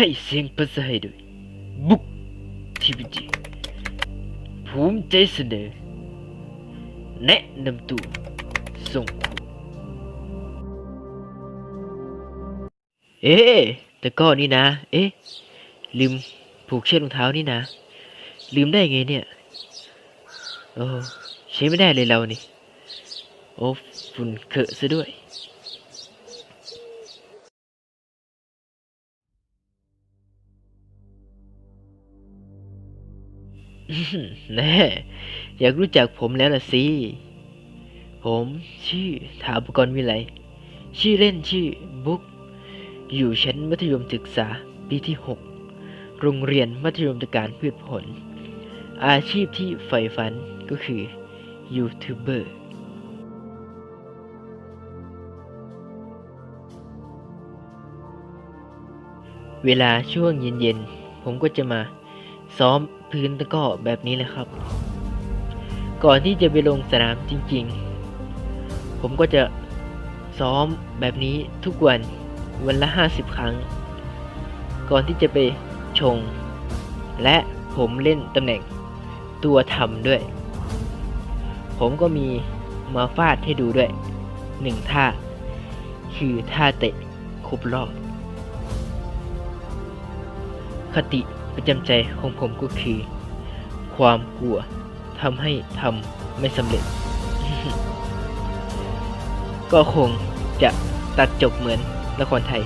ให้เสียงภาษาให้ด้วยบุกทีพีจีภูมิใจเสนอ แนะนำตัวส่งคุณเอ๊ะแต่ก็นี่นะ เอ๊ะ ลืมผูกเชือกรองเท้านี่นะ ลืมได้ไงเนี่ย โอ้ใช้ไม่ได้เลยเรานี่ โอ้ฝุ่นเขอะซะด้วย แน่อยากรู้จักผมแล้วล่ะสิ ผมชื่อถาปกรณ์วิไล ชื่อเล่นชื่อบุ๊ก อยู่ชั้นมัธยมศึกษาปีที่ 6 โรงเรียนมัธยมกษาพืชผล อาชีพที่ใฝ่ฝันก็คือยูทูบเบอร์เวลาช่วงเย็นๆ ผมก็จะมา ซ้อมพื้นตะก้อแบบนี้แหละครับ ก่อนที่จะไปลงสนามจริง ๆ ผมก็จะซ้อมแบบนี้ทุกวันวันละ 50 ครั้ง ก่อนที่จะไปชง และผมเล่นตำแหน่งตัวทำด้วย ผมก็มีมาฟาดให้ดูด้วยหนึ่งท่า คือท่าเตะครบรอบ คติ ประจำใจของผมก็คือ ความกลัวทำให้ทำไม่สำเร็จ ก็คงจะตัดจบเหมือนละครไทย